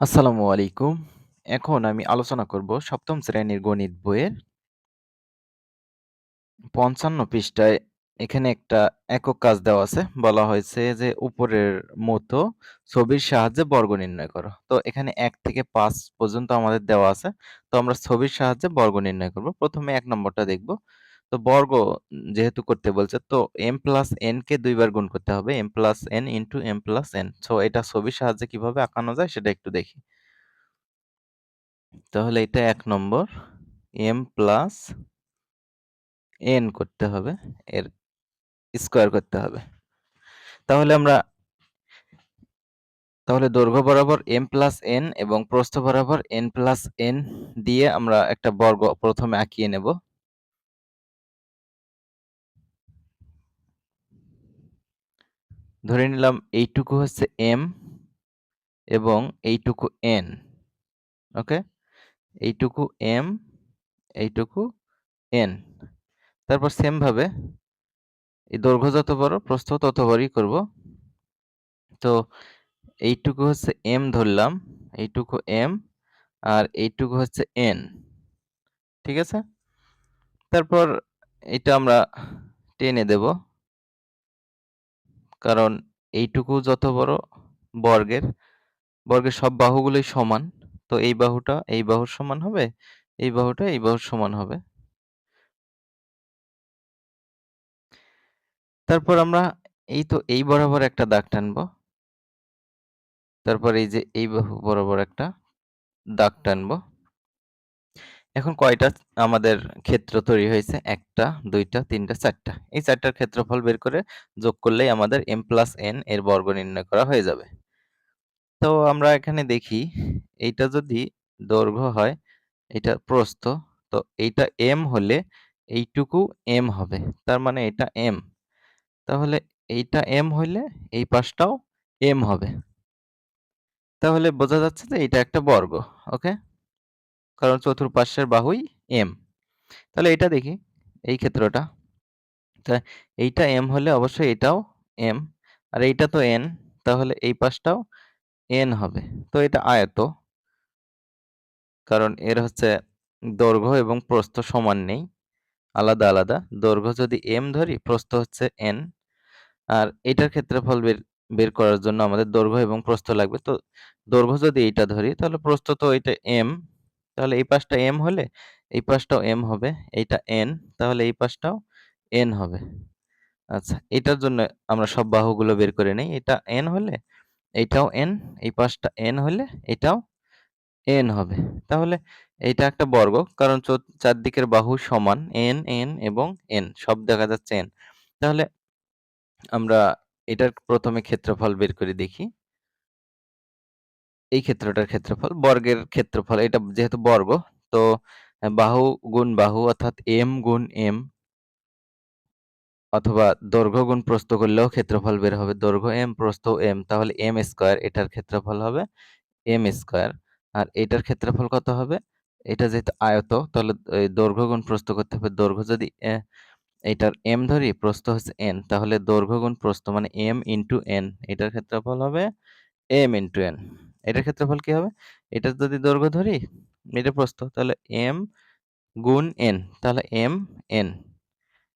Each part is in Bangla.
আসসালামু আলাইকুম। এখন আমি আলোচনা করব সপ্তম শ্রেণির গণিত বইয়ের ৫৫ পৃষ্ঠায় এখানে একটা একক কাজ দেওয়া আছে। বলা হয়েছে যে উপরের মতো ছবির সাহায্যে বর্গ নির্ণয় করো। তো এখানে এক থেকে পাঁচ পর্যন্ত আমাদের দেওয়া আছে। তো আমরা ছবির সাহায্যে বর্গ নির্ণয় করব। প্রথমে এক নম্বরটা দেখব। তো বর্গ যেহেতু করতে বলছে, তো এম প্লাস n কে দুইবার গুণ করতে হবে। M plus n into M plus N so এটা ছবির সাহায্যে কীভাবে আঁকানো যায় সেটা একটু দেখি। তাহলে এটা এক নম্বর এম প্লাস এন করতে হবে। এর স্কোয়ার করতে হবে। তাহলে আমরা, তাহলে দৈর্ঘ্য বরাবর এম প্লাস এন এবং প্রস্থ বরাবর এন প্লাস এন দিয়ে আমরা একটা বর্গ প্রথমে আঁকিয়ে নেব। ধরে নিলাম এইটুকু হচ্ছে এম এবং এইটুকু এন ওকে এইটুকু এম এইটুকু এন তারপর সেমভাবে এই দৈর্ঘ্য যত বড়, প্রস্থ তত বড়ই করব। তো এইটুকু হচ্ছে এম ধরলাম, এইটুকু এম আর এইটুকু হচ্ছে এন ঠিক আছে? তারপর এটা আমরা টেনে দেব। কারণ এইটুকু যত বড় বর্গের বর্গের সব বাহুগুলোই সমান। তো এই বাহুটা এই বাহুর সমান হবে, এই বাহুটা এই বাহুর সমান হবে। তারপর আমরা এই তো এই বরাবর একটা দাগ টানবো। তারপর এই যে এই বাহু বরাবর একটা দাগ টানবো। এখন কয়টা আমাদের ক্ষেত্র তৈরি হয়েছে? একটা, দুইটা, তিনটা, চারটা। এই চারটার ক্ষেত্রফল বের করে যোগ করলেই আমাদের m প্লাস n এর বর্গ নির্ণয় করা হয়ে যাবে। তো আমরা এখানে দেখি, এইটা যদি দৈর্ঘ্য হয়, এটা প্রস্থ, তো এইটা এম হলে এইটুকু এম হবে। তার মানে এটা এম তাহলে এইটা এম হইলে এই পাশটাও এম হবে। তাহলে বোঝা যাচ্ছে যে এটা একটা বর্গ, ওকে? কারণ চতুর্পাশের বাহুই m তাহলে এটা দেখি, এই ক্ষেত্রটা। তা এইটা m হলে অবশ্যই এটাও m, আর এইটা তো n, তাহলে এই পাশটাও n হবে। তো এটা আয়ত, কারণ এর হচ্ছে দৈর্ঘ্য এবং প্রস্থ সমান নেই, আলাদা আলাদা। দৈর্ঘ্য যদি m ধরি, প্রস্থ হচ্ছে n, আর এটার ক্ষেত্রফল বের বের করার জন্য আমাদের দৈর্ঘ্য এবং প্রস্থ লাগবে। তো দৈর্ঘ্য যদি এইটা ধরি, তাহলে প্রস্থ তো এটা m তাহলে এই পাশটা এম হলে এই পাশটাও এম হবে, এইটা এন তাহলে এই পাশটাও এন হবে। আচ্ছা এটার জন্য আমরা সব বাহুগুলো বের করে নেই, এটা এন হলে এইটাও এন এই পাশটা এন হলে এটাও এন হবে। তাহলে এটা একটা বর্গ, কারণ চারদিকের বাহু সমান এন এন এবং এন সব দেখা যাচ্ছে এন তাহলে আমরা এটার প্রথমে ক্ষেত্রফল বের করে দেখি। এই ক্ষেত্রটার ক্ষেত্রফল, বর্গের ক্ষেত্রফল, এটা যেহেতু বর্গ, তো বাহু গুণ বাহু অর্থাৎ এম গুণ এম অথবা দৈর্ঘ্য গুণ প্রস্থ করলেও ক্ষেত্রফল বের হবে। দৈর্ঘ্য এম প্রস্থ এম তাহলে এম স্কোয়ার এটার ক্ষেত্রফল হবে এম স্কোয়ার আর এটার ক্ষেত্রফল কত হবে? এটা যেহেতু আয়ত, তাহলে দৈর্ঘ্য গুণ প্রস্থ করতে হবে। দৈর্ঘ্য যদি এটার এম ধরি, প্রস্থ হচ্ছে এন তাহলে দৈর্ঘ্য গুণ প্রস্থ মানে m ইন্টু এন এটার ক্ষেত্রফল হবে m ইন্টু n এটার ক্ষেত্রফল কি হবে? এটা যদি দৈর্ঘ্য ধরি, এটা প্রস্থ, তাহলে এম গুণ এন তাহলে এম এন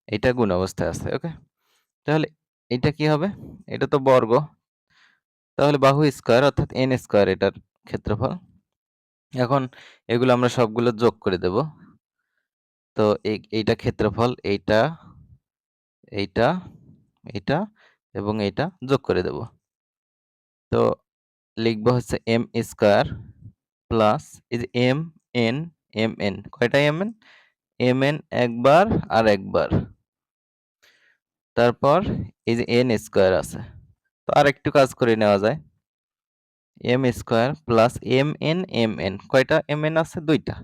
এটা গুণ অবস্থায় আছে ওকে তাহলে এটা কি হবে? এটা তো বর্গ, তাহলে বাহু স্কোয়ার অর্থাৎ এন স্কোয়ার এটার ক্ষেত্রফল। এখন এগুলো আমরা সবগুলো যোগ করে দেব। তো এইটা ক্ষেত্রফল, এইটা এইটা এইটা এবং এইটা যোগ করে দেব। তো লিখব হচ্ছে এম স্কয়ার প্লাস এই এম এন এম এন কয়টা এম এন এম এন একবার আর একবার। তারপর এই এন স্কয়ার আছে, তো আর একটু কাজ করে নেওয়া যায়। M square plus M N M N কয়টা এম এন আছে? দুইটা।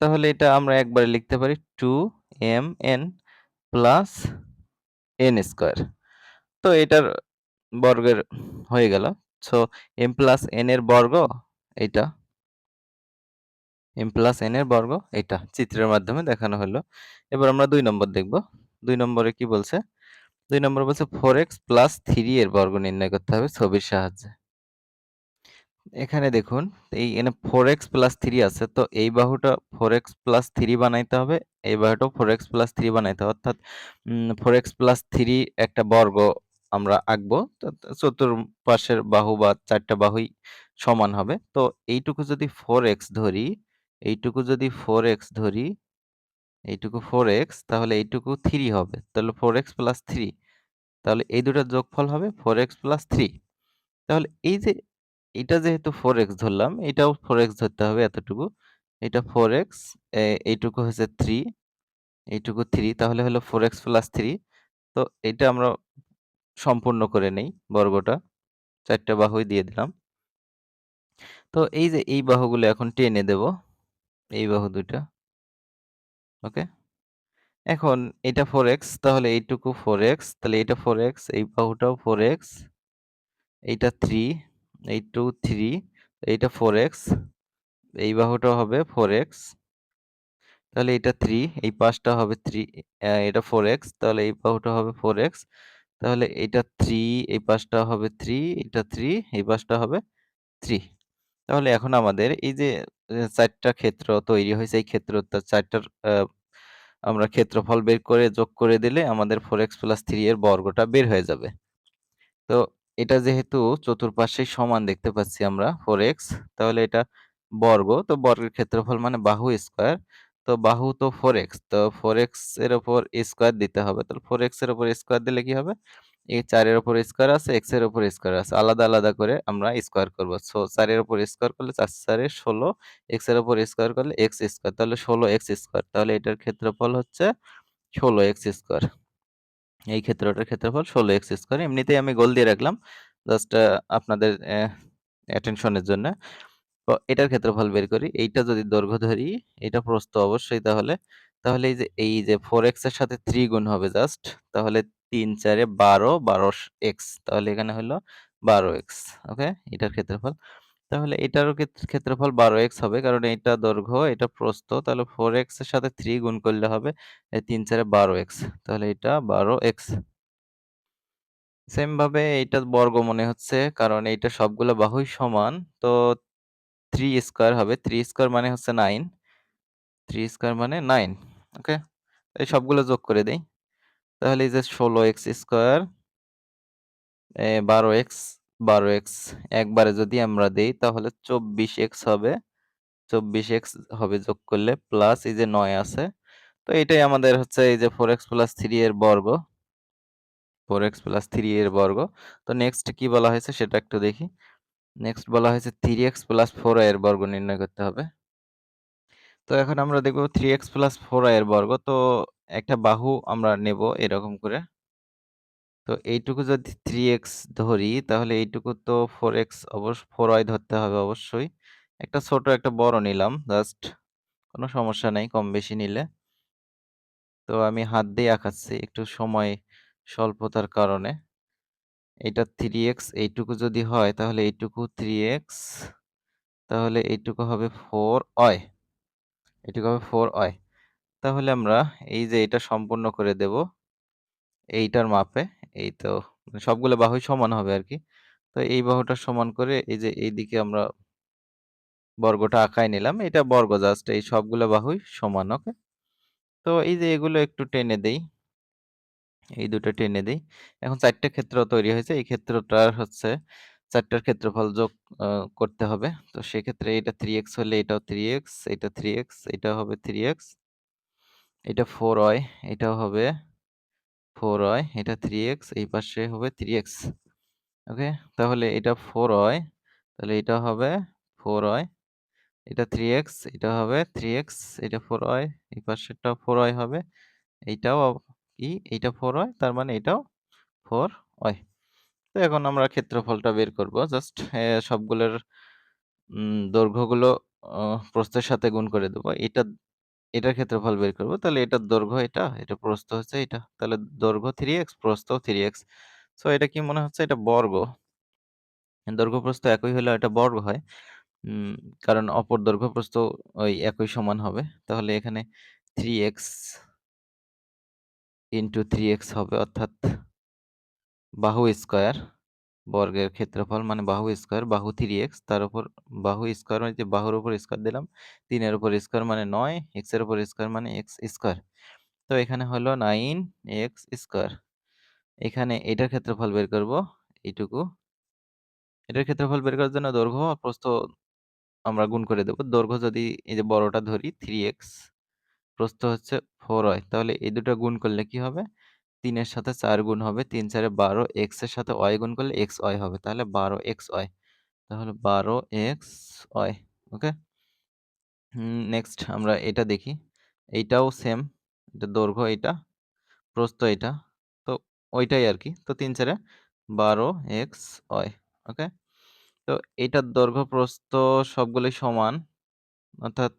তাহলে এটা আমরা একবারে লিখতে পারি two M N plus N square তো এটার বর্গের হয়ে গেল। সো এম প্লাস এন এর বর্গ এইটা। এম প্লাস এন এর বর্গ এটা চিত্রের মাধ্যমে দেখানো হলো। এবার আমরা দুই নম্বর দেখব। দুই নম্বরে কি বলছে? দুই নম্বর বলছে ফোর এক্স প্লাস থ্রি এর বর্গ নির্ণয় করতে হবে ছবির সাহায্যে। এখানে দেখুন এই এখানে 4x প্লাস 3 আছে তো এই বাহুটা 4x প্লাস 3 বানাইতে হবে এই বাহুটাও 4x প্লাস 3 বানাইতে হবে। অর্থাৎ উম, 4x প্লাস 3 একটা বর্গ আমরা আঁকবো। চতুর্পাশের বাহু বা চারটা বাহুই সমান হবে। তো এইটুকু যদি 4x ধরি, এইটুকু যদি 4x ধরি, এইটুকু 4x তাহলে এইটুকু 3 হবে। তাহলে 4x প্লাস 3 তাহলে এই দুটার যোগফল হবে 4x প্লাস 3 তাহলে এই যে এটা যেহেতু 4x ধরলাম, এটাও 4x ধরতে হবে এতটুকু। এটা ফোর এক্স এইটুকু হচ্ছে থ্রি এইটুকু থ্রি তাহলে হলো ফোর এক্স প্লাস 3 তো এটা আমরা সম্পূর্ণ করে নেই বর্গটা। চারটা বাহুই দিয়ে দিলাম। তো এই যে এই বাহুগুলো এখন টেনে দেব, এই বাহু দুইটা। ওকে? এখন এটা 4x তাহলে এইটুকু 4x তাহলে এটা 4x এই বাহুটাও 4x এইটা থ্রি এই 2 3 এইটা 4x এই বাহুটা হবে 4x তাহলে এটা থ্রি এই পাঁচটা হবে থ্রি এটা 4x তাহলে এই বাহুটা হবে 4x তাহলে এটা থ্রি এই পাশটা হবে থ্রি এটা 3 এই পাশটা হবে থ্রি তাহলে এখন আমাদের এই যে চারটা ক্ষেত্র তৈরি হয়েছে, এই ক্ষেত্রটা চারটার আমরা ক্ষেত্রফল বের করে যোগ করে দিলে আমাদের 4x 3 এর বর্গটা বের হয়ে যাবে। তো এটা যেহেতু চতুর্পাশে সমান দেখতে পাচ্ছি আমরা 4x তাহলে এটা বর্গ, তো বর্গের ক্ষেত্রফল মানে বাহু স্কয়ার তো বাহু তো ফোর এক্স তো 4x এর ওপর স্কোয়ার দিতে হবে। তাহলে 4x এর ওপর স্কোয়ার দিলে কি হবে? এই 4 এর উপর স্কয়ার আছে, x এর উপর স্কয়ার আছে। আলাদা আলাদা করে আমরা স্কোয়ার করব। সো 4 এর উপর স্কয়ার করলে 4 4 এর 16 x এর উপর স্কয়ার করলে এক্স স্কয়ার তাহলে 16x স্কয়ার তাহলে এটার ক্ষেত্রফল হচ্ছে 16x স্কয়ার এই ক্ষেত্রটার ক্ষেত্রফল 16x স্কয়ার এমনিতেই আমি গোল দিয়ে রাখলাম। জাস্ট আপনাদের অ্যাটেনশনের জন্য। এটার ক্ষেত্রফল বের করি। এইটা যদি দৈর্ঘ্য ধরি, এটা প্রস্থ অবশ্যই তাহলে। তাহলে এই যে এই যে 4x এর সাথে থ্রি গুণ হবে জাস্ট তাহলে তিন চারে বারো বারো এক্স তাহলে এখানে হলো 12x ওকে এটার ক্ষেত্রফল। তাহলে এটারও ক্ষেত্রফল 12x হবে, কারণ এটা দৈর্ঘ্য, এটা প্রস্থ, তাহলে 4x এর সাথে থ্রি গুণ করলে হবে তিন চারে বারো এক্স তাহলে এটা 12x সেম ভাবে এইটা বর্গ মনে হচ্ছে, কারণ এইটা সবগুলো বাহুই সমান, তো 3 স্কয়ার হবে। 3 স্কয়ার মানে হচ্ছে 9 3 স্কয়ার মানে 9 ওকে এই সবগুলো যোগ করে দেই। তাহলে এই যে 16x স্কয়ার এ 12x 12x একবারে যদি আমরা দেই তাহলে 24x হবে। 24x হবে যোগ করলে প্লাস এই যে 9 আছে। তো এটাই আমাদের হচ্ছে এই যে 4x 3 এর বর্গ। 4x 3 এর বর্গ। তো নেক্সট কি বলা হয়েছে সেটা একটু দেখি। নেক্সট বলা হয়েছে 3x 4y এর বর্গ নির্ণয় করতে হবে। তো এখন আমরা দেখব 3x 4y এর বর্গ, তো একটা বাহু আমরা নেব এরকম করে। তো এইটুকু যদি থ্রি এক্স ধরি, তাহলে এইটুকু তো ফোর এক্স অবশ্য 4y ধরতে হবে অবশ্যই। একটা ছোট, একটা বড় নিলাম জাস্ট কোনো সমস্যা নেই, কম বেশি নিলে। তো আমি হাত দিয়ে আঁকাচ্ছি একটু সময়, স্বল্পতার কারণে। এটা 3x এইটুকু যদি হয়, তাহলে এইটুকু 3x তাহলে এইটুকু হবে 4y এটুকু হবে 4y তাহলে আমরা এই যে এটা সম্পূর্ণ করে দেব, এইটার মাপে, এই তো সবগুলো বাহুই সমান হবে আর কি। তো এই বাহুটা সমান করে এই যে এইদিকে আমরা বর্গটা আঁকায় নিলাম, এটা বর্গ জাস্ট এই সবগুলো বাহুই সমান ওকে তো এই যে এগুলো একটু টেনে দেই। এই দুটো টেনে দিই। এখন চারটে ক্ষেত্র তৈরি হয়েছে। এই ক্ষেত্রটার হচ্ছে চারটার ক্ষেত্রফল যোগ করতে হবে। তো সেক্ষেত্রে এটা থ্রি এক্স হলে এটাও থ্রি এক্স এটা থ্রি এক্স এটা হবে থ্রি এক্স এটা ফোর ওয়াই এটাও হবে ফোর ওয়াই এটা থ্রি এক্স এই পাশে হবে থ্রি এক্স ওকে? তাহলে এটা ফোর ওয়াই তাহলে এটা হবে ফোর ওয়াই এটা থ্রি এক্স এটা হবে থ্রি এক্স এটা ফোর ওয়াই এই পাশেরটাও ফোর ওয়াই হবে, এইটাও কি? এইটা ফোর ওয়াই তার মানে এটাও ফোর ওয়াই তো এখন আমরা ক্ষেত্রফলটা বের করব। জাস্ট সবগুলোর দৈর্ঘ্যগুলো প্রস্থের সাথে গুণ করে দেবো। এটা, এটার ক্ষেত্রফল বের করব। তাহলে এটার দৈর্ঘ্য এটা এটা প্রস্থ হচ্ছে এটা। তাহলে দৈর্ঘ্য থ্রি এক্স প্রস্থ থ্রি এক্স সো এটা কি মনে হচ্ছে? এটা বর্গ। দৈর্ঘ্য প্রস্থ একই হলে এটা বর্গ হয়। কারণ অপর দৈর্ঘ্য প্রস্থ ওই একই সমান হবে। তাহলে এখানে three X into three X হবে অর্থাৎ বাহু স্কয়ার বর্গের ক্ষেত্রফল মানে বাহু স্কয়ার বাহু 3x তার উপর বাহু স্কয়ার মানে যে বাহুর উপর স্কয়ার দিলাম 3 এর উপর স্কয়ার মানে 9 x এর উপর স্কয়ার মানে x স্কয়ার তো এখানে হলো 9x স্কয়ার এখানে এটার ক্ষেত্রফল বের করব, এইটুকু। এটার ক্ষেত্রফল বের করার জন্য দৈর্ঘ্য আর প্রস্থ আমরা গুণ করে দেব। দৈর্ঘ্য যদি এই যে বড়টা ধরি 3x প্রস্থ হচ্ছে 4y তাহলে এই দুটো গুণ করলে কি হবে? 3 এর সাথে 4 গুণ হবে 3 4 এ 12 x এর সাথে y গুণ করলে xy হবে, তাহলে 12xy তাহলে 12xy ওকে? নেক্সট আমরা এটা দেখি। এইটাও সেম, এটা দৈর্ঘ্য এটা প্রস্থ এটা তো ওইটাই আর কি। তো 3 4 এ 12xy ওকে? তো এটার দৈর্ঘ্য, প্রস্থ সবগুলোই সমান, অর্থাৎ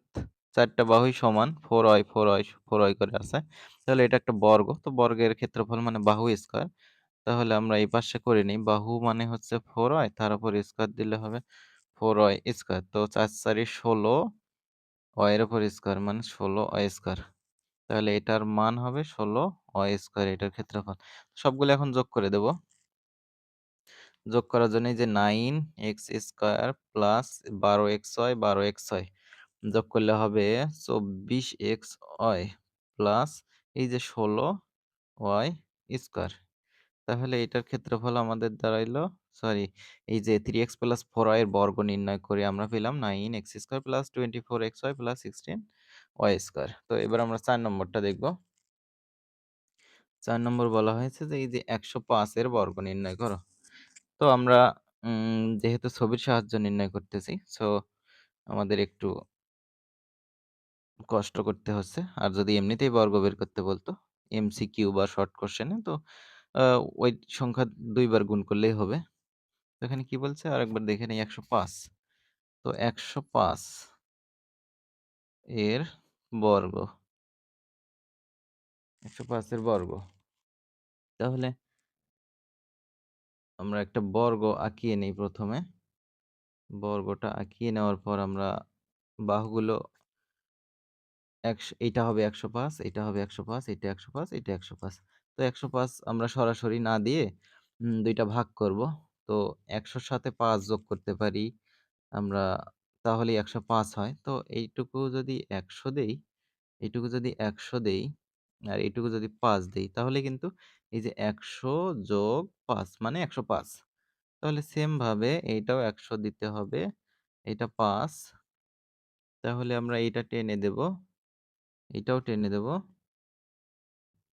চারটা বাহুই সমান 4y 4y 4y করে আছে। তাহলে এটা একটা বর্গ, তো বর্গের ক্ষেত্রফল মানে বাহু স্কোয়ার তাহলে আমরা এই পাশে করে নিই, বাহু মানে হচ্ছে 4y তার উপর স্কয়ার দিলে হবে 4y স্কয়ার তো 4 4 16 y এর উপর স্কয়ার মানে 16y স্কয়ার তাহলে এটার মান হবে 16y স্কয়ার এটার ক্ষেত্রফল। সবগুলো এখন যোগ করে দেব। যোগ করার জন্য যে nine X square plus 12xy 12xy যোগ করলে হবে 24xy প্লাস এই যে ষোলো ওয়াই স্কোয়ার। তাহলে এটার ক্ষেত্রফল আমাদের দাঁড়াইলো, সরি, এই যে থ্রি এক্স প্লাস 4y এর বর্গ নির্ণয় করে আমরা পেলাম nine X square plus 24xy plus sixteen Y square. তো এবার আমরা চার নম্বরটা দেখব। চার নম্বর বলা হয়েছে যে এই যে 105 এর বর্গ নির্ণয় করো। তো আমরা যেহেতু ছবির সাহায্য নির্ণয় করতেছি, সো আমাদের একটু কষ্ট করতে হচ্ছে। আর যদি এমনিতেই বর্গ বের করতে বলতো এমসিকিউ বা শর্ট কোশ্চেনে তো ওই সংখ্যা দুইবার গুণ করলেই হবে। তো এখানে কি বলছে? আরেকবার দেখে নিই, একশো পাঁচ। তো একশো পাঁচ এর বর্গ। একশো পাঁচের বর্গ। তাহলে আমরা একটা বর্গ আঁকিয়ে নিই প্রথমে। বর্গটা আঁকিয়ে নেওয়ার পর আমরা বাহুগুলো একশো, এইটা হবে একশো পাঁচ এটা হবে একশো পাঁচ এটা একশো পাঁচ এটা একশো পাঁচ। তো একশো পাঁচ আমরা সরাসরি না দিয়ে দুইটা ভাগ করব। তো একশোর সাথে পাঁচ যোগ করতে পারি আমরা তাহলে একশো পাঁচ হয়। তো এইটুকু যদি একশো দেই, এইটুকু যদি একশো দেই আর এইটুকু যদি পাঁচ দেই, তাহলে কিন্তু এই যে একশো যোগ পাঁচ মানে একশো পাঁচ। তাহলে সেমভাবে এইটাও একশো দিতে হবে এটা পাঁচ। তাহলে আমরা এইটা টেনে দেব। এটাও টেনে দেব।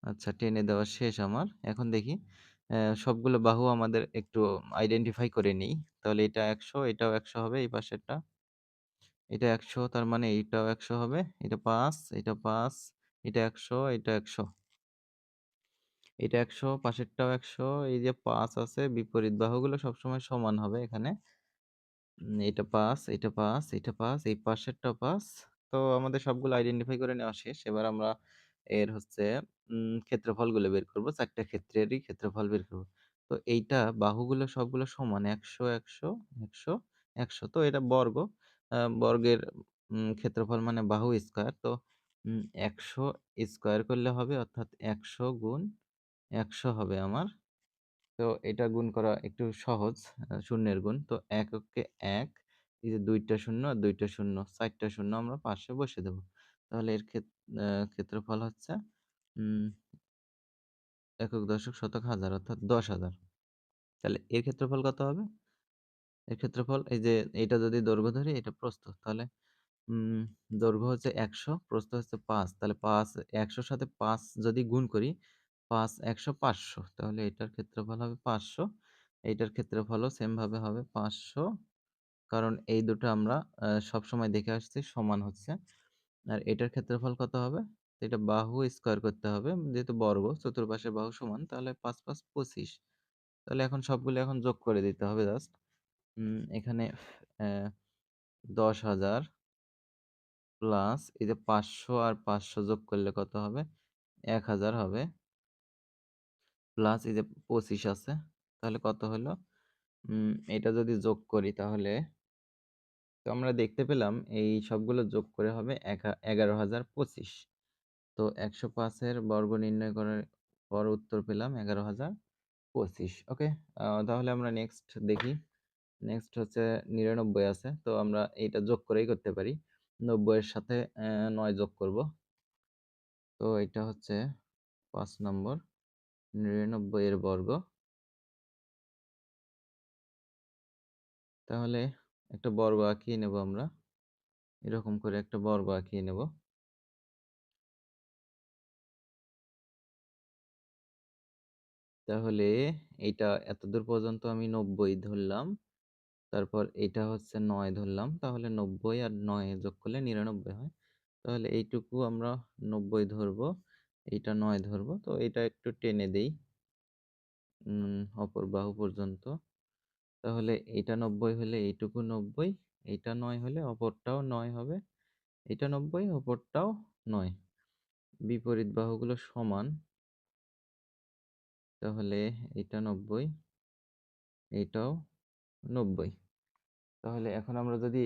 আচ্ছা টেনে দেওয়া শেষ আমার। এখন দেখি সবগুলো বাহু আমাদের একটু আইডেন্টিফাই করে নিই। তাহলে এটা একশো, এটাও একশো হবে এই পাশেরটা। এটা একশো, তার মানে এইটাও একশো হবে। এটা পাঁচ এটা পাঁচ, এটা একশো এটা একশো। এটা একশো, পাশেরটাও একশো। এই যে পাঁচ আছে, বিপরীত বাহুগুলো সবসময় সমান হবে এখানে। এটা পাঁচ এটা পাঁচ এটা পাঁচ, এই পাশেরটা পাঁচ। তো আমাদের সবগুলো আইডেন্টিফাই করে নেওয়া শেষ। এবার আমরা এর হচ্ছে ক্ষেত্রফলগুলো বের করব। চারটা ক্ষেত্রেরই ক্ষেত্রফল বের করব। তো এইটা বাহুগুলো সবগুলো সমান একশো একশো একশো একশো। তো এটা বর্গ। বর্গের ক্ষেত্রফল মানে বাহু স্কোয়ার তো একশো স্কোয়ার করলে হবে অর্থাৎ একশো গুণ একশো হবে আমার। তো এটা গুণ করা একটু সহজ শূন্যের গুণ। তো এককে এক এই যে দুইটা শূন্য দুইটা শূন্য, চারটা শূন্য আমরা পাশে বসে দেব। তাহলে এর ক্ষেত্রফল হচ্ছে একক দশক শতক হাজার অর্থাৎ দশ হাজার। তাহলে এর ক্ষেত্রফল কত হবে? এর ক্ষেত্রফল, এই যে এটা যদি দৈর্ঘ্য ধরি, এটা প্রস্থ। তাহলে দৈর্ঘ্য হচ্ছে একশো, প্রস্থ হচ্ছে পাঁচ। তাহলে পাঁচ, একশোর সাথে পাঁচ যদি গুণ করি, পাঁচ একশো পাঁচশো। তাহলে এটার ক্ষেত্রফল হবে পাঁচশো, এইটার ক্ষেত্রফলও সেম ভাবে হবে পাঁচশো কারণ এই দুটো আমরা আহ, সবসময় দেখে আসছি সমান হচ্ছে। আর এটার ক্ষেত্রফল কত হবে? এটা বাহু স্কোয়ার করতে হবে। যেহেতু বর্গ চতুর্পাশের বাহু সমান তাহলে পাঁচ পাঁচ পঁচিশ। তাহলে এখন সবগুলো এখন যোগ করে দিতে হবে জাস্ট এখানে দশ হাজার প্লাস এই যে পাঁচশো আর পাঁচশো যোগ করলে কত হবে? এক হাজার হবে। প্লাস এই যে পঁচিশ আছে তাহলে কত হলো? এটা যদি যোগ করি তাহলে তো আমরা দেখতে পেলাম এই সবগুলো যোগ করে হবে এগারো হাজার পঁচিশ। তো একশো পাঁচের বর্গ নির্ণয় করার পর উত্তর পেলাম এগারো হাজার পঁচিশ, ওকে? তাহলে আমরা নেক্সট দেখি। নেক্সট হচ্ছে নিরানব্বই আছে, তো আমরা এইটা যোগ করেই করতে পারি। নব্বইয়ের সাথে নয় যোগ করব। তো এটা হচ্ছে পাঁচ নম্বর, নিরানব্বই এর বর্গ। তাহলে একটা বর্গ আঁকিয়ে নেব আমরা। এরকম করে একটা বর্গ আঁকিয়ে নেব। তাহলে এটা এতদূর পর্যন্ত আমি নব্বই ধরলাম। তারপর এটা হচ্ছে নয় ধরলাম। তাহলে নব্বই আর নয় যোগ করলে নিরানব্বই হয়। তাহলে এইটুকু আমরা নব্বই ধরবো। এইটা নয় ধরবো। তো এটা একটু টেনে দেই। অপর বাহু পর্যন্ত। তাহলে এইটা নব্বই হলে এইটুকু নব্বই, এইটা নয় হলে অপরটাও নয় হবে এটা নব্বই, অপরটাও নয়। বিপরীত বাহুগুলো সমান, তাহলে এটা নব্বই, এইটাও নব্বই। তাহলে এখন আমরা যদি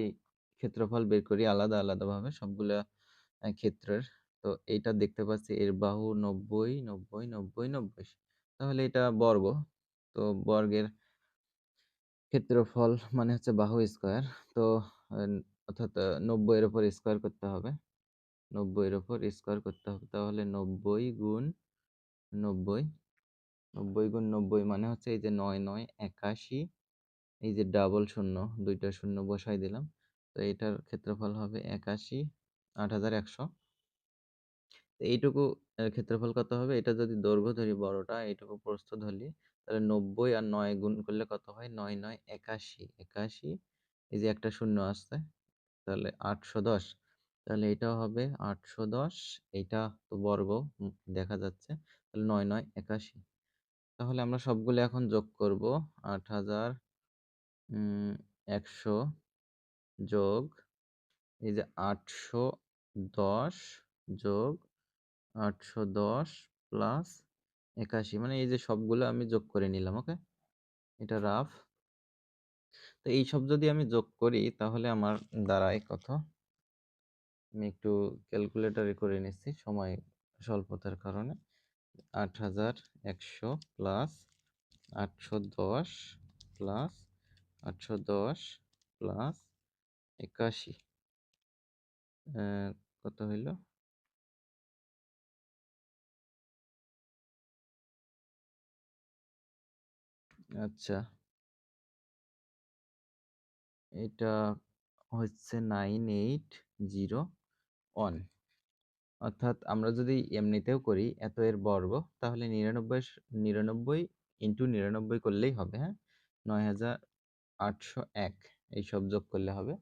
ক্ষেত্রফল বের করি আলাদা আলাদাভাবে সবগুলা ক্ষেত্রের, তো এইটা দেখতে পাচ্ছি এর বাহু নব্বই নব্বই নব্বই নব্বই। তাহলে এটা বর্গ, তো বর্গের ক্ষেত্রফল মানে হচ্ছে বাহু স্কোয়ার। তো অর্থাৎ নব্বইয়ের ওপর স্কোয়ার করতে হবে। নব্বইয়ের ওপর স্কোয়ার করতে হবে। তাহলে নব্বই গুণ নব্বই নব্বই গুণ নব্বই মানে হচ্ছে এই যে নয় নয়, একাশি, এই যে ডাবল শূন্য, দুইটা শূন্য বসাই দিলাম। তো এটার ক্ষেত্রফল হবে একাশি, আট হাজার একশো। এইটুকু ক্ষেত্রফল কত হবে? এটা যদি দৈর্ঘ্য ধরি বড়টা, এইটুকু প্রস্থ ধরি তাহলে নব্বই আর নয় গুণ করলে কত হয়? নয় নয়, একাশি একাশি, এই যে একটা শূন্য আসছে, তাহলে আটশো দশ। তাহলে এটাও হবে আটশো দশ এইটা তো বর্গ দেখা যাচ্ছে, তাহলে নয় নয়, একাশি। তাহলে আমরা সবগুলো এখন যোগ করব, আট হাজার একশো যোগ, এই যে আটশো দশ যোগ আটশো দশ প্লাস একাশি। মানে এই যে সবগুলো আমি যোগ করে নিলাম, ওকে? এটা রাফ তো এই সব যদি আমি যোগ করি, তাহলে আমার দাঁড়ায় কত? আমি একটু ক্যালকুলেটারে করে নিচ্ছি, সময় স্বল্পতার কারণে। আট হাজার একশো প্লাস আটশো দশ প্লাস আটশো দশ প্লাস একাশি। কত হইল? আচ্ছা। এটা হচ্ছে নাইন এইট জিরো ওয়ান। অর্থাৎ আমরা যদি এমনিতেও করি এত এর বর্গ, তাহলে নিরানব্বই নিরানব্বই ইন্টু নিরানব্বই করলেই হবে হ্যাঁ? নয় হাজার আটশো এক, এই সব যোগ করলে হবে।